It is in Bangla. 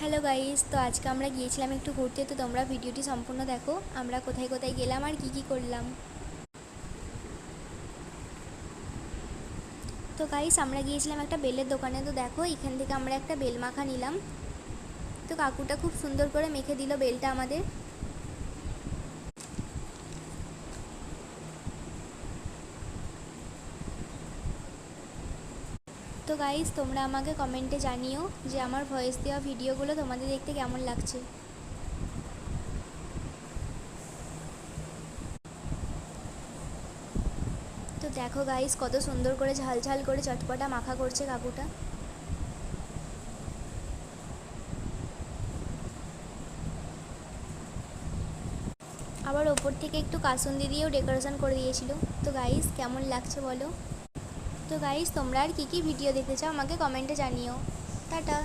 হ্যালো গাইজ তো আজকে আমরা গিয়েছিলাম একটু ঘুরতে, তো তোমরা ভিডিওটি সম্পূর্ণ দেখো। আমরা কোথায় কোথায় গেলাম আর কী কী করলাম। তো গাইস, আমরা গিয়েছিলাম একটা বেলের দোকানে, তো দেখো এখান থেকে আমরা একটা বেল মাখা নিলাম। তো কাকুটা খুব সুন্দর করে মেখে দিল বেলটা আমাদের। তো গাইস তোমরা আমাকে কমেন্টে জানিও যে আমার ভয়েস দেওয়া ভিডিওগুলো তোমাদের দেখতে কেমন লাগছে। তো দেখো গাইস কত সুন্দর করে ঝাল ঝাল করে চটপটা মাখা করছে কাকুটা। আবার ওপর থেকে একটু কাসুন্দি দিয়েও ডেকোরেশন করে দিয়েছিল। তো গাইস কেমন লাগছে বলো? তো গাইস তোমরা আর কী কী ভিডিও দেখতে চাও আমাকে কমেন্টে জানিও। টাটা।